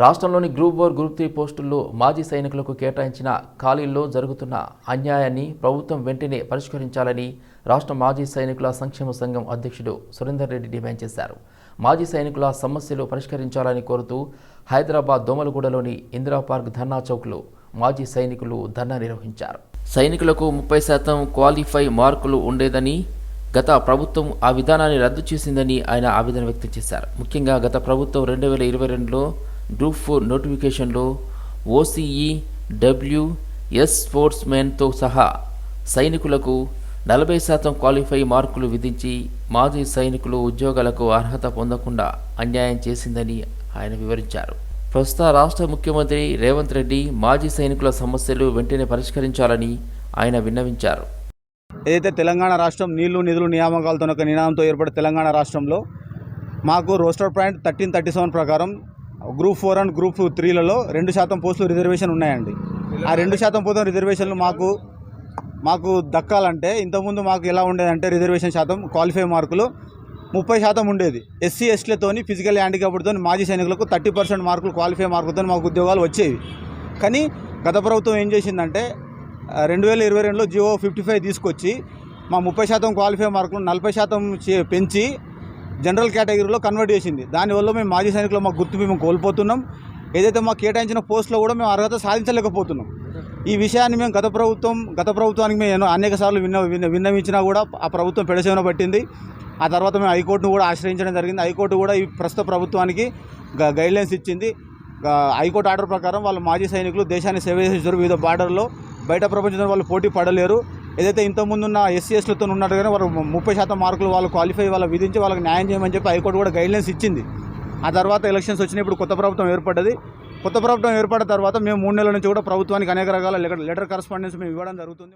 రాష్ట్రంలోని group four group three పోస్టుల్లో మాజీ సైనికులకు కేటాయించిన ఖాళీల్లో జరుగుతున్న అన్యాయాన్ని ప్రభుత్వం వెంటనే పరిష్కరించాలని రాష్ట్ర మాజీ సైనికుల సంక్షేమ సంఘం అధ్యక్షుడు సురేందర్ రెడ్డి డిమాండ్ చేశారు. మాజీ సైనికుల సమస్యలు పరిష్కరించాలని కోరుతూ హైదరాబాద్ దోమలగూడలోని ఇందిరా పార్క్ ధర్నా చౌక్లో మాజీ సైనికులు ధర్నా నిర్వహించారు. సైనికులకు ముప్పై శాతం క్వాలిఫై మార్కులు ఉండేదని గత ప్రభుత్వం ఆ విధానాన్ని రద్దు చేసిందని ఆయన ఆవేదన వ్యక్తం చేశారు. ముఖ్యంగా గత ప్రభుత్వం రెండు వేల ఇరవై రెండులో గ్రూప్ ఫోర్ నోటిఫికేషన్లో O C E W S sports మెన్తో సహా సైనికులకు నలభై శాతం క్వాలిఫై మార్కులు విధించి మాజీ సైనికులు ఉద్యోగాలకు అర్హత పొందకుండా అన్యాయం చేసిందని ఆయన వివరించారు. ప్రస్తుత రాష్ట్ర ముఖ్యమంత్రి రేవంత్ రెడ్డి మాజీ సైనికుల సమస్యలు వెంటనే పరిష్కరించాలని ఆయన విన్నవించారు. ఏదైతే తెలంగాణ రాష్ట్రం నీళ్ళు నిధులు నియామకాలతో ఒక నినాదంతో ఏర్పడే తెలంగాణ రాష్ట్రంలో మాకు roster point thirteen thirty seven ప్రకారం గ్రూప్ ఫోర్ అండ్ గ్రూప్ త్రీలలో రెండు శాతం పోస్టులు రిజర్వేషన్ ఉన్నాయండి. ఆ రెండు శాతం పోతం రిజర్వేషన్లు మాకు మాకు దక్కాలంటే ఇంతకుముందు మాకు ఎలా ఉండేదంటే రిజర్వేషన్ శాతం క్వాలిఫై మార్కులు ముప్పై శాతం ఉండేది. ఎస్సీ ఎస్టీలతో ఫిజికల్ హ్యాండిక్యాప్డ్తో మాజీ సైనికులకు థర్టీ పర్సెంట్ మార్కులు క్వాలిఫై మార్కులతో మాకు ఉద్యోగాలు వచ్చేవి. కానీ గత ప్రభుత్వం ఏం చేసిందంటే రెండు వేల ఇరవై రెండులో జియో ఫిఫ్టీ ఫైవ్ తీసుకొచ్చి మా ముప్పై శాతం క్వాలిఫై మార్కులు నలభై శాతం చే- పెంచి జనరల్ కేటగిరీలో కన్వర్ట్ చేసింది. దానివల్ల మేము మాజీ సైనికులు మాకు గుర్తింపు మేము కోల్పోతున్నాం. ఏదైతే మాకు కేటాయించిన పోస్టులో కూడా మేము అర్హత సాధించలేకపోతున్నాం. ఈ విషయాన్ని మేము గత ప్రభుత్వం గత ప్రభుత్వానికి మేము అనేక సార్లు విన్న విన్నవించినా కూడా ఆ ప్రభుత్వం పెడసేవన పట్టింది. ఆ తర్వాత మేము హైకోర్టును కూడా ఆశ్రయించడం జరిగింది. హైకోర్టు కూడా ఈ ప్రస్తుత ప్రభుత్వానికి గ- గైడ్లైన్స్ ఇచ్చింది. హైకోర్టు ఆర్డర్ ప్రకారం వాళ్ళు మాజీ సైనికులు దేశాన్ని సేవ చేసేసారు వివిధ బార్డర్లో బయట ప్రపంచంలో వాళ్ళు పోటీ పడలేరు. ఏదైతే ఇంతకుముందున్న ఎస్సీ ఎస్లతో ఉన్నట్టుగానే వారు ముప్పై శాతం మార్కులు వాళ్ళు క్వాలిఫై వాళ్ళ విధించి వాళ్ళకి న్యాయం చేయమని చెప్పి హైకోర్టు కూడా గైడ్లైన్స్ ఇచ్చింది. ఆ తర్వాత ఎలక్షన్స్ వచ్చినప్పుడు కొత్త ప్రభుత్వం ఏర్పడ్డది. కొత్త ప్రభుత్వం ఏర్పడిన తర్వాత మేము మూడు నెలల నుంచి కూడా ప్రభుత్వానికి అనేక రకాల లెటర్ లెటర్ కరస్పాండెన్స్ మేము ఇవ్వడం జరుగుతుంది.